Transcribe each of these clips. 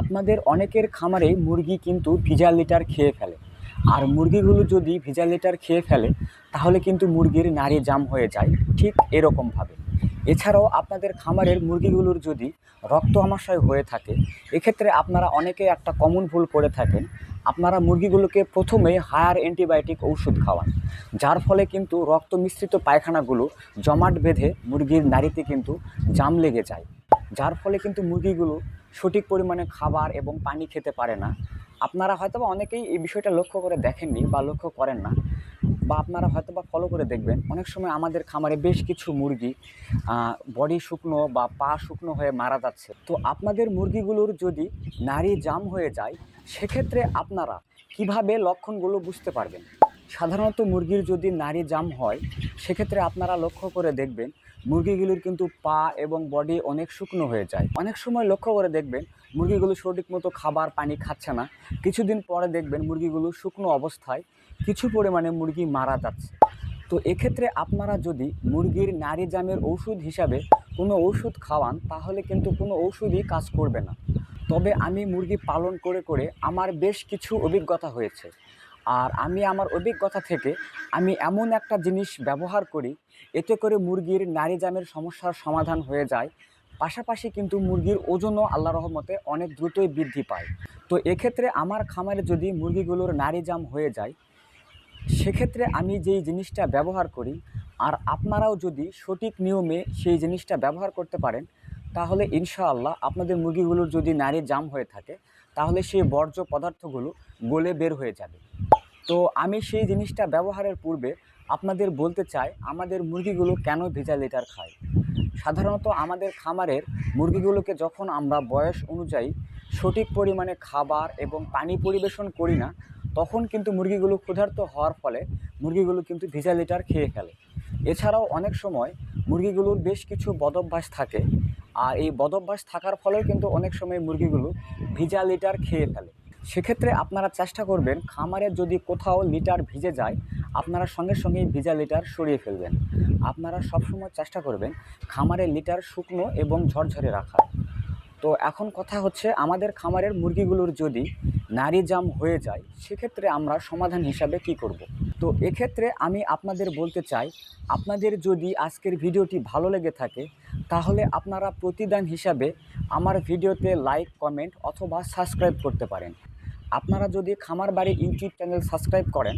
আপনাদের অনেকের খামারে মুরগি কিন্তু ভিজা লিটার খেয়ে ফেলে। আর মুরগিগুলো যদি ভিজা লিটার খেয়ে ফেলে, তাহলে কিন্তু মুরগির নাড়ি জাম হয়ে যায়, ঠিক এরকমভাবে। এছাড়াও আপনাদের খামারের মুরগিগুলোর যদি রক্ত আমাশয় হয়ে থাকে, এক্ষেত্রে আপনারা অনেকে একটা কমন ভুল করে থাকেন। আপনারা মুরগিগুলোকে প্রথমেই হায়ার অ্যান্টিবায়োটিক ওষুধ খাওয়ান, যার ফলে কিন্তু রক্ত মিশ্রিত পায়খানাগুলো জমাট বেঁধে মুরগির নাড়িতে কিন্তু জাম লেগে যায়। যার ফলে কিন্তু মুরগিগুলো সঠিক পরিমাণে খাবার এবং পানি খেতে পারে না। আপনারা হয়তো বা অনেকেই এই বিষয়টা লক্ষ্য করে দেখেননি বা লক্ষ্য করেন না বা আপনারা হয়তো বা ফলো করে দেখবেন। অনেক সময় আমাদের খামারে বেশ কিছু মুরগি বডি শুকনো বা পা শুকনো হয়ে মারা যাচ্ছে। তো আপনাদের মুরগিগুলোর যদি নারী জাম হয়ে যায়, সেক্ষেত্রে আপনারা কীভাবে লক্ষণগুলো বুঝতে পারবেন? সাধারণত মুরগির যদি নারী জাম হয়, সেক্ষেত্রে আপনারা লক্ষ্য করে দেখবেন মুরগিগুলোর কিন্তু পা এবং বডি অনেক শুকনো হয়ে যায়। অনেক সময় লক্ষ্য করে দেখবেন, মুরগিগুলো সঠিক মতো খাবার, পানি খাচ্ছে না। কিছুদিন পরে দেখবেন মুরগিগুলো শুকনো অবস্থায় কিছু পরিমাণে মুরগি মারা যাচ্ছে। তো এক্ষেত্রে আপনারা যদি মুরগির নারী জামের ঔষধ হিসাবে কোনো ঔষধ খাওয়ান, তাহলে কিন্তু কোনো ঔষধই কাজ করবে না। তবে আমি মুরগি পালন করে করে আমার বেশ কিছু অভিজ্ঞতা হয়েছে। আর আমি আমার অভিজ্ঞতা থেকে আমি এমন একটা জিনিস ব্যবহার করি, এতে করে মুরগির নারী জামের সমস্যার সমাধান হয়ে যায়। পাশাপাশি কিন্তু মুরগির ওজনও আল্লাহ রহমতে অনেক দ্রুতই বৃদ্ধি পায়। তো এক্ষেত্রে আমার খামারে যদি মুরগিগুলোর নারী জাম হয়ে যায়, সেক্ষেত্রে আমি যেই জিনিসটা ব্যবহার করি, আর আপনারাও যদি সঠিক নিয়মে সেই জিনিসটা ব্যবহার করতে পারেন, তাহলে ইনশাআল্লাহ আপনাদের মুরগিগুলোর যদি নারী জাম হয়ে থাকে, তাহলে সেই বর্জ্য পদার্থগুলো গলে বের হয়ে যাবে। তো আমি সেই জিনিসটা ব্যবহারের পূর্বে আপনাদের বলতে চাই, আমাদের মুরগিগুলো কেন ভেজা লিটার খায়? সাধারণত আমাদের খামারের মুরগিগুলোকে যখন আমরা বয়স অনুযায়ী সঠিক পরিমাণে খাবার এবং পানি পরিবেশন করি না, তখন কিন্তু মুরগিগুলো ক্ষুধার্ত হওয়ার ফলে মুরগিগুলো কিন্তু ভিজা লিটার খেয়ে ফেলে। এছাড়াও অনেক সময় মুরগিগুলোর বেশ কিছু বদভ্যাস থাকে, আর এই বদভ্যাস থাকার ফলেও কিন্তু অনেক সময় মুরগিগুলো ভিজা লিটার খেয়ে ফেলে। সেক্ষেত্রে আপনারা চেষ্টা করবেন খামারে যদি কোথাও লিটার ভিজে যায়, আপনারা সঙ্গে সঙ্গেই ভিজা লিটার সরিয়ে ফেলবেন। আপনারা সবসময় চেষ্টা করবেন খামারের লিটার শুকনো এবং ঝরঝরে রাখার তো এখন কথা হচ্ছে আমাদের খামারের মুরগিগুলোর যদি নারী জাম হয়ে যায়, সেক্ষেত্রে আমরা সমাধান হিসাবে কি করব। তো এক্ষেত্রে আমি আপনাদের বলতে চাই, আপনাদের যদি আজকের ভিডিওটি ভালো লেগে থাকে, তাহলে আপনারা প্রতিদান হিসাবে আমার ভিডিওতে লাইক, কমেন্ট অথবা সাবস্ক্রাইব করতে পারেন। আপনারা যদি খামার বাড়ি ইউটিউব চ্যানেল সাবস্ক্রাইব করেন,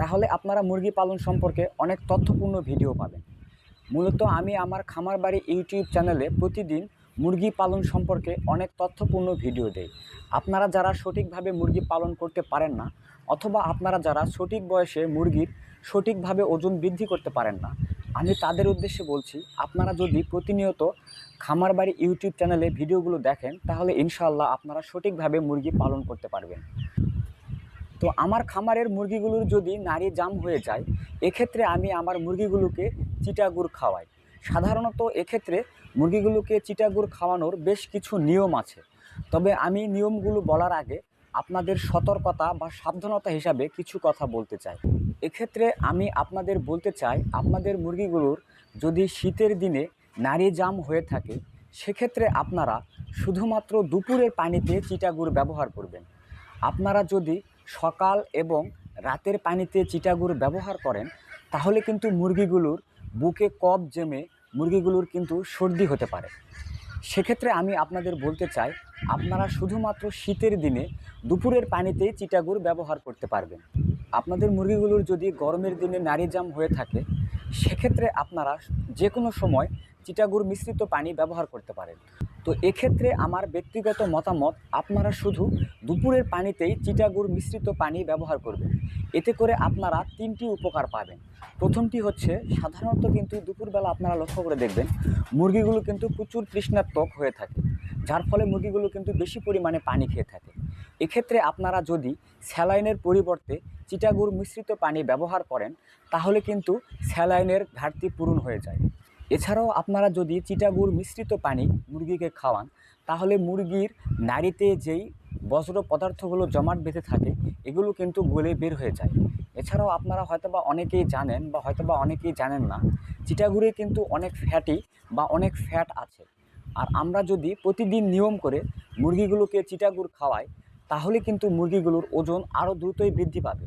তাহলে আপনারা মুরগি পালন সম্পর্কে অনেক তথ্যপূর্ণ ভিডিও পাবেন। মূলত আমি আমার খামার বাড়ি ইউটিউব চ্যানেলে প্রতিদিন মুরগি পালন সম্পর্কে অনেক তথ্যপূর্ণ ভিডিও দেই। আপনারা যারা সঠিকভাবে মুরগি পালন করতে পারেন না, অথবা আপনারা যারা সঠিক বয়সে মুরগির সঠিকভাবে ওজন বৃদ্ধি করতে পারেন না আমি তাদের উদ্দেশ্যে বলছি, আপনারা যদি প্রতিনিয়ত খামার বাড়ি ইউটিউব চ্যানেলে ভিডিওগুলো দেখেন, তাহলে ইনশাল্লাহ আপনারা সঠিকভাবে মুরগি পালন করতে পারবেন। তো আমার খামারের মুরগিগুলোর যদি নারী জাম হয়ে যায়, এক্ষেত্রে আমি আমার মুরগিগুলোকে চিটাগুড় খাওয়াই। সাধারণত এক্ষেত্রে মুরগিগুলোকে চিটাগুড় খাওয়ানোর বেশ কিছু নিয়ম আছে। তবে আমি নিয়মগুলো বলার আগে আপনাদের সতর্কতা বা সাবধানতা হিসাবে কিছু কথা বলতে চাই। এক্ষেত্রে আমি আপনাদের বলতে চাই, আপনাদের মুরগিগুলোর যদি শীতের দিনে নারী জাম হয়ে থাকে, সেক্ষেত্রে আপনারা শুধুমাত্র দুপুরের পানিতে চিটাগুড় ব্যবহার করবেন। আপনারা যদি সকাল এবং রাতের পানিতে চিটাগুড় ব্যবহার করেন, তাহলে কিন্তু মুরগিগুলোর বুকে কফ জমে মুরগিগুলোর কিন্তু সর্দি হতে পারে। সেক্ষেত্রে আমি আপনাদের বলতে চাই, আপনারা শুধুমাত্র শীতের দিনে দুপুরের পানিতে চিটাগুড় ব্যবহার করতে পারবেন। আপনাদের মুরগিগুলোর যদি গরমের দিনে নারী জাম হয়ে থাকে, সেক্ষেত্রে আপনারা যে কোনো সময় চিটাগুড় মিশ্রিত পানি ব্যবহার করতে পারেন। তো এক্ষেত্রে আমার ব্যক্তিগত মতামত, আপনারা শুধু দুপুরের পানিতেই চিটাগুড় মিশ্রিত পানি ব্যবহার করবেন। এতে করে আপনারা তিনটি উপকার পাবেন। প্রথমটি হচ্ছে, সাধারণত কিন্তু দুপুরবেলা আপনারা লক্ষ্য করে দেখবেন, মুরগিগুলো কিন্তু প্রচুর তৃষ্ণাত্মক হয়ে থাকে, যার ফলে মুরগিগুলো কিন্তু বেশি পরিমাণে পানি খেয়ে থাকে। এক্ষেত্রে আপনারা যদি স্যালাইনের পরিবর্তে চিটাগুড় মিশ্রিত পানি ব্যবহার করেন, তাহলে কিন্তু স্যালাইনের ঘাটতি পূরণ হয়ে যায়। এছাড়াও আপনারা যদি চিটাগুড় মিশ্রিত পানি মুরগিকে খাওয়ান, তাহলে মুরগির নাড়িতে যেই বজ্র পদার্থগুলো জমাট বেঁধে থাকে, এগুলো কিন্তু গলে বের হয়ে যায়। এছাড়াও আপনারা হয়তোবা অনেকেই জানেন বা হয়তোবা অনেকেই জানেন না চিটাগুড়ে কিন্তু অনেক ফ্যাটি বা অনেক ফ্যাট আছে। আর আমরা যদি প্রতিদিন নিয়ম করে মুরগিগুলোকে চিটাগুড় খাওয়াই, তাহলে কিন্তু মুরগিগুলোর ওজন আরও দ্রুতই বৃদ্ধি পাবে।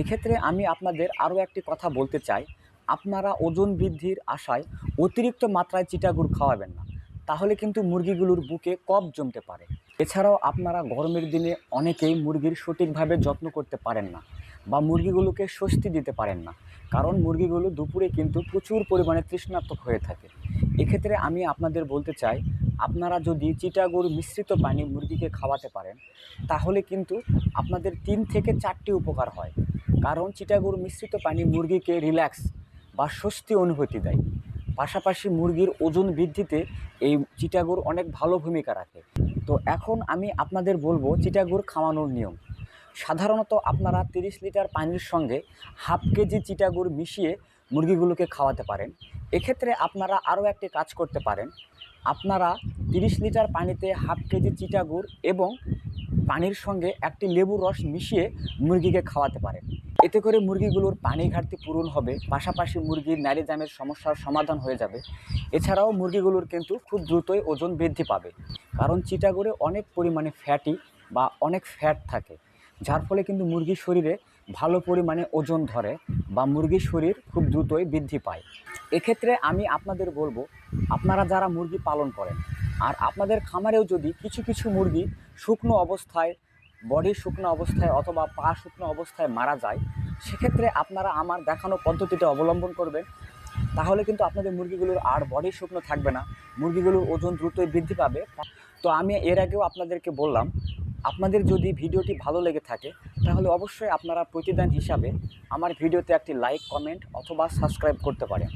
এক্ষেত্রে আমি আপনাদের আরও একটি কথা বলতে চাই আপনারা ওজন বৃদ্ধির আশায় অতিরিক্ত মাত্রায় চিটাগুড় খাওয়াবেন না। তাহলে কিন্তু মুরগিগুলোর বুকে কফ জমতে পারে। এছাড়াও আপনারা গরমের দিনে অনেকেই মুরগির সঠিকভাবে যত্ন করতে পারেন না বা মুরগিগুলোকে স্বস্তি দিতে পারেন না। কারণ মুরগিগুলো দুপুরে কিন্তু প্রচুর পরিমাণে তৃষ্ণাত্মক হয়ে থাকে। এক্ষেত্রে আমি আপনাদের বলতে চাই, আপনারা যদি চিটাগুড় মিশ্রিত পানি মুরগিকে খাওয়াতে পারেন, তাহলে কিন্তু আপনাদের তিন থেকে চারটি উপকার হয়। কারণ চিটাগুড় মিশ্রিত পানি মুরগিকে রিল্যাক্স বা স্বস্তি অনুভূতি দেয়। পাশাপাশি মুরগির ওজন বৃদ্ধিতে এই চিটাগুড় অনেক ভালো ভূমিকা রাখে। তো এখন আমি আপনাদের বলব চিটাগুড় খাওয়ানোর নিয়ম। সাধারণত আপনারা তিরিশ লিটার পানির সঙ্গে হাফ কেজি চিটাগুড় মিশিয়ে মুরগিগুলোকে খাওয়াতে পারেন। এক্ষেত্রে আপনারা আরও একটি কাজ করতে পারেন। আপনারা তিরিশ লিটার পানিতে হাফ কেজি চিটাগুড় এবং পানির সঙ্গে একটি লেবুর রস মিশিয়ে মুরগিকে খাওয়াতে পারেন। এতে করে মুরগিগুলোর পানি ঘাটতি পূরণ হবে, পাশাপাশি মুরগির ন্যারিজামের সমস্যার সমাধান হয়ে যাবে। এছাড়াও মুরগিগুলোর কিন্তু খুব দ্রুতই ওজন বৃদ্ধি পাবে, কারণ চিটাগুড়ে অনেক পরিমাণে ফ্যাটি বা অনেক ফ্যাট থাকে, যার ফলে কিন্তু মুরগির শরীরে ভালো পরিমাণে ওজন ধরে বা মুরগির শরীর খুব দ্রুতই বৃদ্ধি পায়। এক্ষেত্রে আমি আপনাদের বলব আপনারা যারা মুরগি পালন করেন, আর আপনাদের খামারেও যদি কিছু কিছু মুরগি শুকনো অবস্থায়, বডি শুকনো অবস্থায় অথবা পা শুকনো অবস্থায় মারা যায়, সেক্ষেত্রে আপনারা আমার দেখানো পদ্ধতিটা অবলম্বন করবেন। তাহলে কিন্তু আপনাদের মুরগিগুলোর আর বডি শুকনো থাকবে না, মুরগিগুলোর ওজন দ্রুতই বৃদ্ধি পাবে। তো আমি এর আগেও আপনাদেরকে বললাম আপনাদের যদি ভিডিওটি ভালো লেগে থাকে, তাহলে অবশ্যই আপনারা প্রতিদান হিসাবে আমার ভিডিওতে একটি লাইক কমেন্ট অথবা সাবস্ক্রাইব করতে পারেন।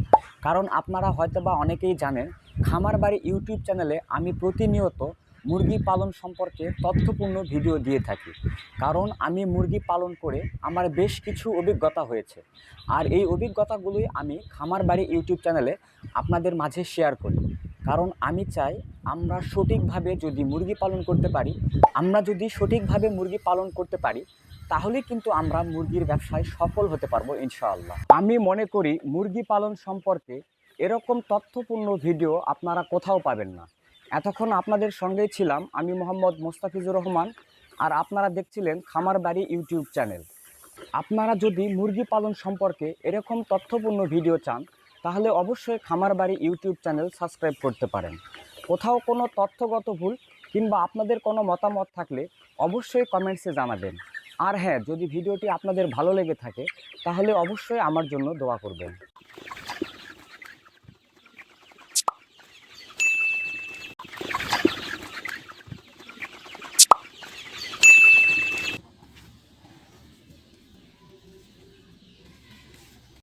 কারণ আপনারা হয়তোবা অনেকেই জানেন খামার বাড়ি ইউটিউব চ্যানেলে আমি প্রতিনিয়ত মুরগি পালন সম্পর্কে তথ্যপূর্ণ ভিডিও দিয়ে থাকি। কারণ আমি মুরগি পালন করে আমার বেশ কিছু অভিজ্ঞতা হয়েছে। আর এই অভিজ্ঞতাগুলোই আমি খামার বাড়ি ইউটিউব চ্যানেলে আপনাদের মাঝে শেয়ার করি। কারণ আমি চাই আমরা সঠিকভাবে যদি মুরগি পালন করতে পারি, আমরা যদি সঠিকভাবে মুরগি পালন করতে পারি, তাহলে কিন্তু আমরা মুরগির ব্যবসায় সফল হতে পারব ইনশাআল্লাহ। আমি মনে করি মুরগি পালন সম্পর্কে এরকম তথ্যপূর্ণ ভিডিও আপনারা কোথাও পাবেন না। এতক্ষণ আপনাদের সঙ্গেই ছিলাম আমি মোহাম্মদ মোস্তাফিজুর রহমান আর আপনারা দেখছিলেন খামার বাড়ি ইউটিউব চ্যানেল। আপনারা যদি মুরগি পালন সম্পর্কে এরকম তথ্যপূর্ণ ভিডিও চান তাহলে অবশ্যই খামার বাড়ি ইউটিউব চ্যানেল সাবস্ক্রাইব করতে পারেন। কোথাও কোনো তথ্যগত ভুল কিংবা আপনাদের কোনো মতামত থাকলে অবশ্যই কমেন্টসে জানাবেন। আর হ্যাঁ যদি ভিডিওটি আপনাদের ভালো লেগে থাকে, তাহলে অবশ্যই আমার জন্য দোয়া করবেন।